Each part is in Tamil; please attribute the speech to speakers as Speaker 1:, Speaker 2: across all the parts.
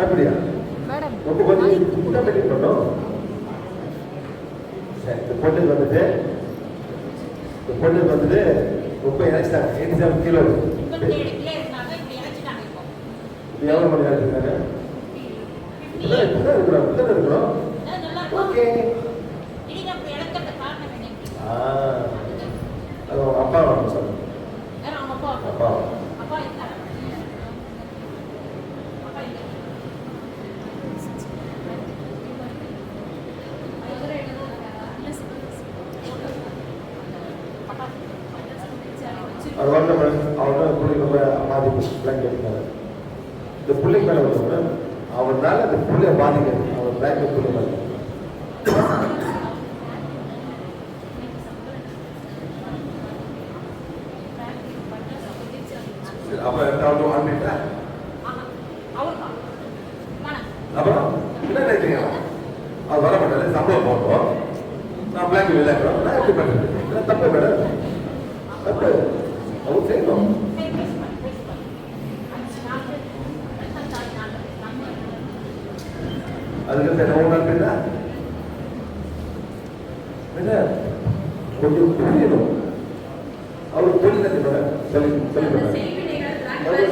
Speaker 1: அப்படியா? ரொம்ப கொஞ்சம் பண்ணி சரி இந்த வந்துட்டு இந்த வந்துட்டு ரொம்ப இணைச்சிட்டாங்க எயிட்டி செவன் கிலோ இது எவ்வளோ மணி நேரம் இருக்காங்க அப்பா வரணும் சார்
Speaker 2: அப்பா
Speaker 1: அப்பா அது வந்து மேடம் தான் பிள்ளைங்க ரொம்ப பாதிப்பு பிள்ளைங்க இந்த பிள்ளைங்க மேலே வந்து அவனால அந்த பிள்ளைய பாதிக்கிறது அவர் பிள்ளைங்க பிள்ளை மேலே சரி, அப்ப ரெண்டாவது அப்புறம் என்ன நினைக்கிறீங்க அவர் வர மாட்டாரு. சம்பளம் போட்டோம். நான் பிளாக் விளையாடுறோம். நான் எப்படி பண்ணுறது தப்பு மேடம்? தப்பு. அவங்க
Speaker 3: செய்யணும்.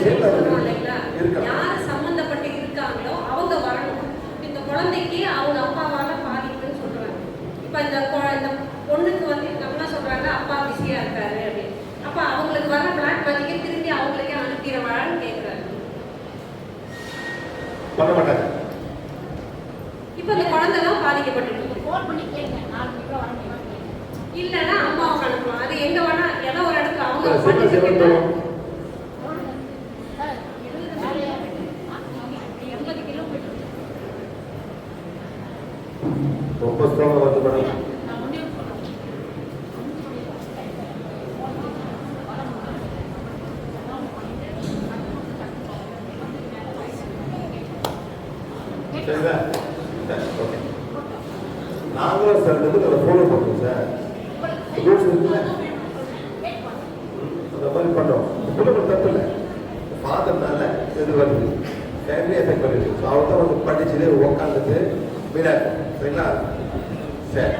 Speaker 1: சேர்ந்து
Speaker 3: சொல்றோம் இல்லைங்களா?
Speaker 1: இருக்கலாம்.
Speaker 3: யார் சம்பந்தப்பட்டு இருக்காங்களோ அவங்க வரணும். இந்த குழந்தைக்கு அவங்க அப்பாவால பாதிப்புன்னு சொல்றாங்க. இப்ப இந்த இந்த பொண்ணுக்கு வந்து அம்மா சொல்றாங்க அப்பா பிஸியா இருக்காரு அப்படின்னு. அப்ப அவங்களுக்கு வர பிளாக் மேஜிக்கை திரும்பி அவங்களுக்கே அனுப்பிடுவான்னு கேக்குறாரு.
Speaker 1: பண்ண மாட்டாங்க
Speaker 3: இப்ப இந்த குழந்தை தான் பாதிக்கப்பட்டு
Speaker 2: ஃபோன் பண்ணி கேளுங்க. நாலு மணிக்கு வர முடியுமா?
Speaker 3: இல்லைன்னா அம்மாவுக்கு அனுப்பலாம் அது எங்க வேணா ஏதோ ஒரு இடத்துல அவங்க
Speaker 1: சிவன்
Speaker 3: பண்ணி
Speaker 1: சிவன்
Speaker 3: வச்சிருக்காங்க.
Speaker 2: எண்பது கிலோமீட்டர்
Speaker 1: ரொம்ப ஸ்ட்ராங்காக வந்து மேடம் ஓகே நாங்களும் சார் வந்து அதை ஃபாலோ பண்ணுறோம் சார் ரூல்ஸ் இருக்குல்ல? அந்த மாதிரி பண்ணுறோம் சொல்ல தப்பு இல்லை. ஃபாதர்னால இது வருது ஃபேமிலி எஃபெக்ட் வருது ஸோ அவர் தான் வந்து படிச்சுட்டு உட்காந்துட்டு விளையாடு சரிங்களா? சரி.